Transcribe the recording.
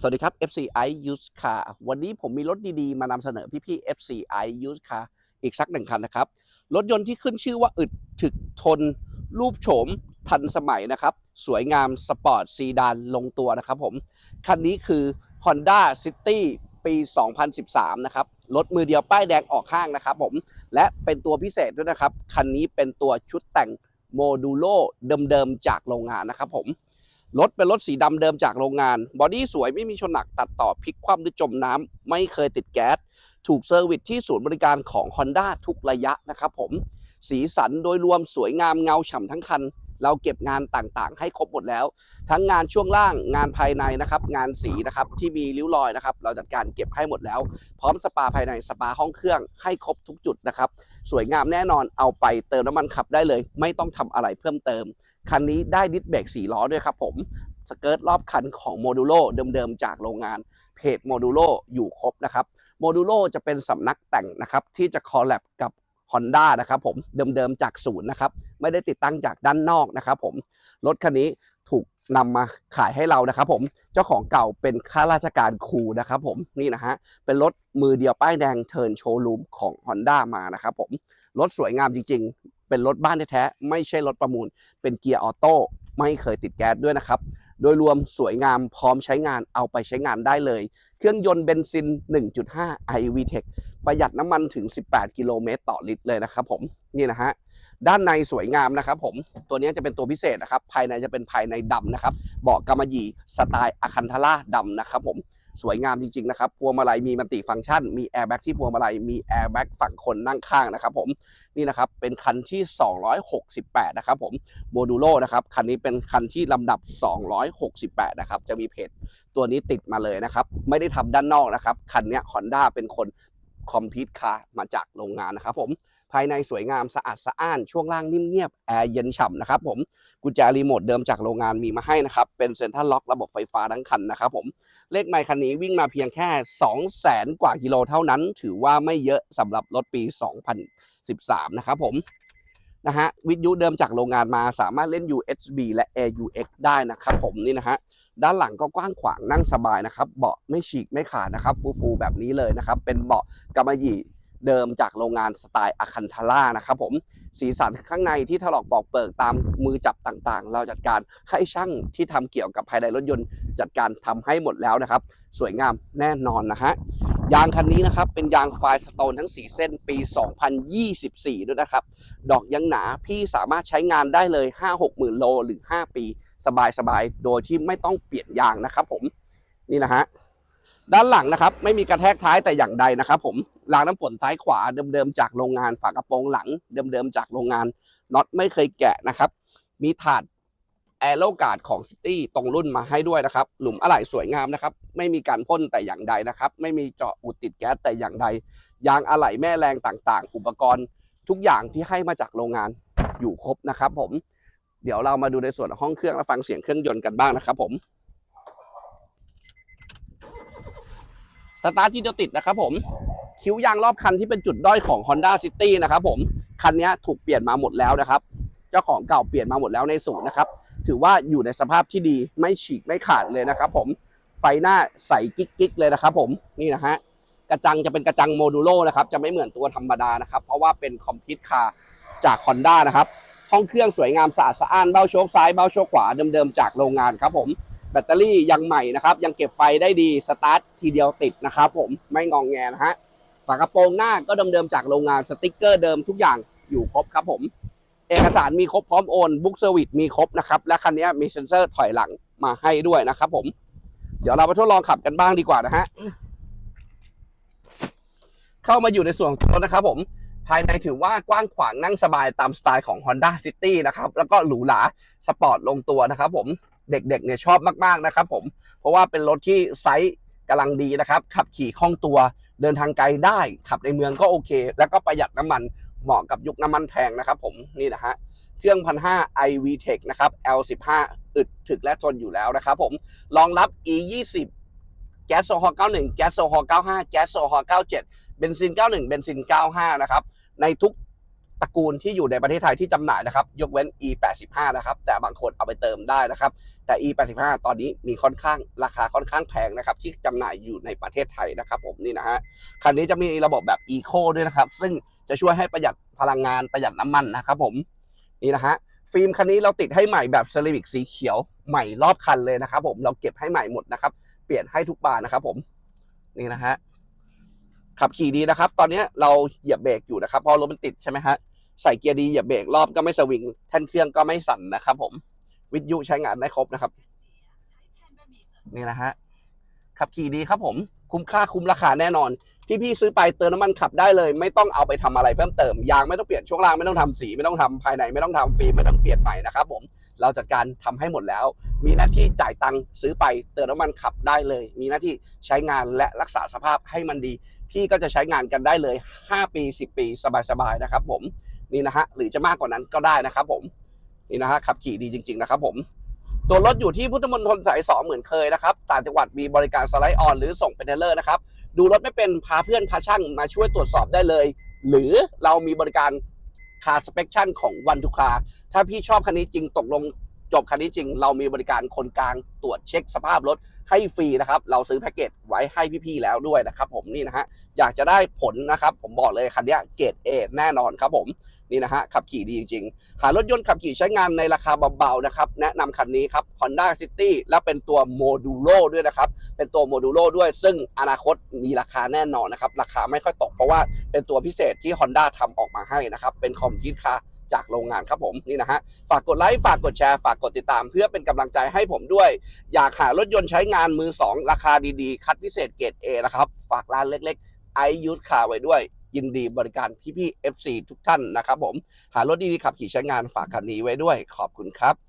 สวัสดีครับ FCI Used Car วันนี้ผมมีรถดีๆ มานำเสนอพี่ๆ FCI Used Car อีกสักหนึ่งคันนะครับ รถยนต์ที่ขึ้นชื่อว่าอึดถึกทน รูปโฉม ทันสมัยนะครับ สวยงามสปอร์ตซีดานลงตัวนะครับผม คันนี้คือ Honda City ปี 2013 นะครับ รถมือเดียวป้ายแดงออกข้างนะครับผม และเป็นตัวพิเศษด้วยนะครับ คันนี้เป็นตัวชุดแต่งโมดูโลเดิมๆจากโรงงานนะครับผม รถเป็นรถสีดำเดิมจากโรงงาน บอดี้สวยไม่มีชนหนักตัดต่อพลิกคว่ำหรือจมน้ำไม่เคยติดแก๊ส ถูกเซอร์วิสที่ศูนย์บริการของ Honda ทุกระยะนะครับผม สีสันโดยรวมสวยงามเงาฉ่ำทั้งคัน เราเก็บงานต่างๆ ให้ครบหมดแล้ว ทั้งงานช่วงล่างงานภายในนะครับ งานสีนะครับที่มีริ้วรอยนะครับ เราจัดการเก็บให้หมดแล้ว พร้อมสปาภายในสปาห้องเครื่องให้ครบทุกจุดนะครับ สวยงามแน่นอนเอาไปเติมน้ำมันขับได้เลย ไม่ต้องทำอะไรเพิ่มเติม คันนี้ได้ดิสเบรก4ล้อด้วยครับผมสเกิร์ตรอบคันของโมดูโลเดิมๆจากโรงงานเพจโมดูโลอยู่ครบนะครับโมดูโลจะเป็นสำนักแต่งนะครับที่จะคอลแลบกับ Honda นะครับผมเดิมๆจากศูนย์นะครับไม่ได้ติดตั้งจากด้านนอกนะครับผมรถคันนี้ถูกนำมาขายให้เรานะครับผมเจ้าของเก่าเป็นข้าราชการครูนะครับผมนี่นะฮะเป็นรถมือเดียวป้ายแดงเทิร์นโชว์รูมของ Honda มานะครับผมรถสวยงามจริงๆ เป็นรถบ้านแท้ๆไม่ใช่รถประมูล เป็นเกียร์ออโต้ไม่เคยติดแก๊สด้วยนะครับ โดยรวมสวยงามพร้อมใช้งานเอาไปใช้งานได้เลย เครื่องยนต์เบนซิน 1.5 iVTEC ประหยัดน้ำมันถึง 18 กิโลเมตรต่อลิตรเลยนะครับผมนี่นะฮะด้านในสวยงามนะครับผมตัวนี้จะเป็นตัวพิเศษนะครับ ภายในจะเป็นภายในดำนะครับเบาะกำมะหยี่สไตล์อะคันทาร่าดำนะครับผม สวยงามจริงๆนะครับพวงมาลัยมีมัลติฟังก์ชัน มีแอร์แบ็กที่พวงมาลัยมีแอร์แบ็กฝั่งคนนั่งข้างนะครับผมนี่นะครับเป็นคันที่ 268 นะครับผมโมดูโลนะครับคันนี้เป็นคันที่ลำดับ 268 นะครับจะมีเพจตัวนี้ติดมาเลยนะครับไม่ได้ทำด้านนอกนะครับคันเนี้ย Honda เป็นคนคอมพิวต์คามาจากโรงงานนะครับผม ภายในสวยงามสะอาดสะอ้าน ช่วงล่างนิ่มเงียบแอร์เย็นฉ่ำนะครับผมกุญแจรีโมทเดิมจากโรงงานมีมาให้นะครับ เป็นเซ็นทรัลล็อกระบบไฟฟ้าทั้งคันนะครับผมเลขไมค์คันนี้วิ่งมาเพียงแค่ 2 0 0แสนกว่ากิโลเท่านั้น ถือว่าไม่เยอะสำหรับรถปี 2013 นะครับผมนะฮะวิทยุเดิมจากโรงงานมาสามารถเล่น USB และ AUX ได้นะครับผมนี่นะฮะด้านหลังก็กว้างขวางนั่งสบายนะครับ เบาะไม่ฉีกไม่ขาดนะครับ ฟูๆแบบนี้เลยนะครับ เป็นเบาะกำมะหยี่ เดิมจากโรงงานสไตล์อะคันทาร่านะครับผมสีสันข้างในที่ถลอกปอกเปิกตามมือจับต่างๆ เราจัดการให้ช่างที่ทำเกี่ยวกับภายในรถยนต์ จัดการทำให้หมดแล้วนะครับ สวยงามแน่นอนนะฮะยางคันนี้นะครับเป็นยางไฟสโตนทั้ง 4 เส้นปี 2024 ด้วยนะครับ ดอกยังหนาพี่สามารถใช้งานได้เลย 5-6 หมื่นโลหรือ 5 ปี สบายๆ โดยที่ไม่ต้องเปลี่ยนยางนะครับผมนี่นะฮะ ด้านหลังนะครับ ไม่มีกระแทกท้ายแต่อย่างใดนะครับผมรางน้ำฝนซ้ายขวาเดิมๆจากโรงงานฝากระโปรงหลัง เดิมๆจากโรงงานน็อตไม่เคยแกะนะครับ มีถาดแอโรการ์ดของซิตี้ตรงรุ่นมาให้ด้วยนะครับ หลุมอะไหล่สวยงามนะครับ ไม่มีการพ่นแต่อย่างใดนะครับ ไม่มีเจาะอุดติดแก๊สแต่อย่างใด ยางอะไหล่แม่แรงต่างๆ อุปกรณ์ทุกอย่างที่ให้มาจากโรงงานอยู่ครบนะครับ ผม เดี๋ยวเรามาดูในส่วนห้องเครื่องและฟังเสียงเครื่องยนต์กันบ้างนะครับ ผม สตาร์ทที่เดียวติดนะครับผมคิ้วยางรอบคันที่เป็นจุดด้อยของ Honda City นะครับผมคันนี้ถูกเปลี่ยนมาหมดแล้วนะครับ เจ้าของเก่าเปลี่ยนมาหมดแล้วในศูนย์นะครับ ถือว่าอยู่ในสภาพที่ดีไม่ฉีกไม่ขาดเลยนะครับผมไฟหน้าใสกิ๊กๆเลยนะครับผมนี่นะฮะกระจังจะเป็นกระจังโมดูโลนะครับจะไม่เหมือนตัวธรรมดานะครับ เพราะว่าเป็นคอมพิวต์คาร์จาก Honda นะครับห้องเครื่องสวยงามสะอาดสะอ้านเบ้าโชคซ้ายเบ้าโชคขวาเดิมๆจากโรงงานครับผม แบตเตอรี่ยังใหม่นะครับ ยังเก็บไฟได้ดีสตาร์ททีเดียวติดนะครับผมไม่งองแงนะฮะฝากระโปรงหน้าก็เดิมๆจากโรงงานสติ๊กเกอร์เดิมทุกอย่างอยู่ครบครับผม เอกสารมีครบพร้อมโอนบุ๊กเซอร์วิสมีครบนะครับและคันนี้มีเซ็นเซอร์ถอยหลังมาให้ด้วยนะครับผม เดี๋ยวเรามาทดลองขับกันบ้างดีกว่านะฮะเข้ามาอยู่ในส่วนของรถนะครับผมภายในถือว่ากว้างขวางนั่งสบายตามสไตล์ของ Honda City นะครับ แล้วก็หรูหราสปอร์ตลงตัวนะครับผม เด็กๆเนี่ยชอบมากๆนะครับผมเพราะว่าเป็นรถที่ไซส์กำลังดีนะครับ ขับขี่คล่องตัวเดินทางไกลได้ ขับในเมืองก็โอเค แล้วก็ประหยัดน้ำมันเหมาะกับยุคน้ำมันแพงนะครับผมนี่นะฮะเครื่องพันห้า iVTEC นะครับ L15 อึดถึกและทนอยู่แล้วนะครับผมรองรับ E20 แก๊สโซฮอล์91 แก๊สโซฮอล์95 แก๊สโซฮอล์97 เบนซิน 91 เบนซิน 95 นะครับ ในทุก ตระกูลที่อยู่ในประเทศไทยที่จำหน่ายนะครับ ยกเว้น E85 นะครับ แต่บางคนเอาไปเติมได้นะครับ แต่ E85 ตอนนี้มีค่อนข้างราคาค่อนข้างแพงนะครับ ที่จำหน่ายอยู่ในประเทศไทยนะครับ ผมนี่นะฮะคันนี้จะมีระบบแบบ Eco ด้วยนะครับ ซึ่งจะช่วยให้ประหยัดพลังงานประหยัดน้ำมันนะครับ ผมนี่นะฮะฟิล์มคันนี้เราติดให้ใหม่แบบเซรามิกสีเขียวใหม่รอบคันเลยนะครับ ผมเราเก็บให้ใหม่หมดนะครับ เปลี่ยนให้ทุกบานนะครับ ผมนี่นะฮะขับขี่ดีนะครับ ตอนนี้เราเหยียบเบรกอยู่นะครับพราะรถมันติดใช่ไหมฮะ ใส่เกียร์ดีเหยียบเบรกรอบก็ไม่สวิงแท่นเครื่องก็ไม่สั่นนะครับผมวิทยุใช้งานได้ครบนะครับนี่นะฮะขับขี่ดีครับผมคุ้มค่าคุ้มราคาแน่นอนพี่ซื้อไปเติมน้ำมันขับได้เลย ไม่ต้องเอาไปทำอะไรเพิ่มเติมยางไม่ต้องเปลี่ยนช่วงล่างไม่ต้องทำสีไม่ต้องทำภายในไม่ต้องทำฟิล์มไม่ต้องเปลี่ยนใหม่นะครับผมเราจัดการทำให้หมดแล้ว มีหน้าที่จ่ายตังค์ซื้อไปเติมน้ำมันขับได้เลย มีหน้าที่ใช้งานและรักษาสภาพให้มันดี พี่ก็จะใช้งานกันได้เลย 5 ปี 10 ปีสบายๆนะครับผม นี่นะฮะหรือจะมากกว่านั้นก็ได้นะครับผมนี่นะฮะขับขี่ดีจริง ๆ นะครับผมตัวรถอยู่ที่พุทธมณฑลสายสองเหมือนเคยนะครับต่างจังหวัดมีบริการสไลด์ออนหรือส่งเป็นเทเลอร์นะครับดูรถไม่เป็นพาเพื่อนพาช่างมาช่วยตรวจสอบได้เลย หรือเรามีบริการคาร์สเปคชั่นของวันทุกคาถ้าพี่ชอบคันนี้จริงตกลง จบคันนี้จริง เรามีบริการคนกลางตรวจเช็คสภาพรถให้ฟรีนะครับ เราซื้อแพ็กเกจไว้ให้พี่ๆแล้วด้วยนะครับผมนี่นะฮะอยากจะได้ผลนะครับ ผมบอกเลยคันนี้เกรดเอแน่นอนครับผมนี่นะฮะขับขี่ดีจริงๆ หารถยนต์ขับขี่ใช้งานในราคาเบาๆนะครับแนะนำคันนี้ครับ Honda City และเป็นตัวโมดูโ o ด้วยนะครับ เป็นตัวโมดูโ o ด้วย ซึ่งอนาคตมีราคาแน่นอนนะครับ ราคาไม่ค่อยตกเพราะว่าเป็นตัวพิเศษที่ Honda ทำออกมาให้นะครับ เป็นคอมพิวคา จากโรงงานครับผมนี่นะฮะฝากกดไลค์ฝากกดแชร์ฝากกดติดตาม เพื่อเป็นกำลังใจให้ผมด้วย อยากหารถยนต์ใช้งานมือ 2 ราคาดีๆ คัดพิเศษเกรด A นะครับ ฝากร้านเล็กๆ i u s e Car ไว้ด้วยยินดีบริการพี่ๆ FC ทุกท่านนะครับผม หารถดีๆขับขี่ใช้งานฝากคันนี้ไว้ด้วย ขอบคุณครับ